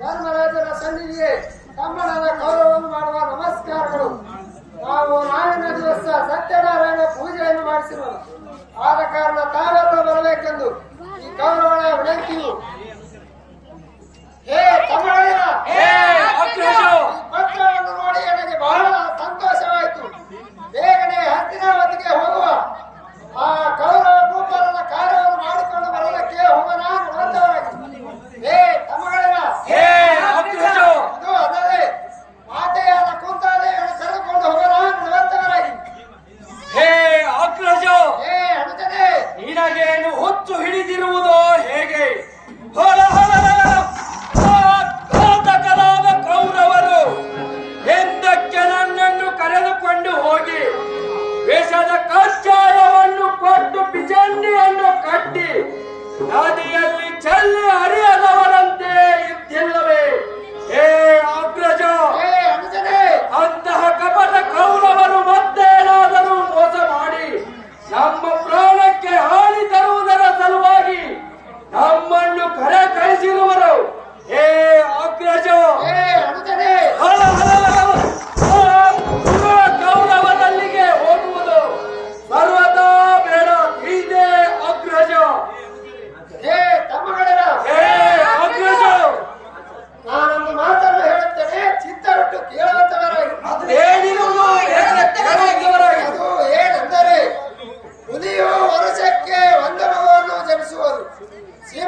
ಧರ್ಮರಾಜರ ಸನ್ನಿಧಿಗೆ ತಮ್ಮನಾದ ಗೌರವವನ್ನು ಮಾಡುವ ನಮಸ್ಕಾರಗಳು. ನಾವು ನಾಳಿನ ದಿವಸ ಸತ್ಯನಾರಾಯಣ ಪೂಜೆಯನ್ನು ಮಾಡಿಸಿರುವುದು. ಆದ ಕಾರಣ ತಾವೆಲ್ಲ ಬರಬೇಕೆಂದು ಈ ಗೌರವಗಳ ವಿನಂತಿಯು ತಿಳಿದಿರುವುದೋ ಹೇಗೆ? ಹೊಲ ಘಾತಕರಾದ ಕೌರವರು ಎಂದಕ್ಕೆ ನನ್ನನ್ನು ಕರೆದುಕೊಂಡು ಹೋಗಿ ವೇಷದ ಕಾಚಾರವನ್ನು ಕೊಟ್ಟು ಪಿಚಂಡಿಯನ್ನು ಕಟ್ಟಿ ನದಿಯಲ್ಲಿ ಚೆಲ್ಲ ಹರಿಯದವರು Yeah.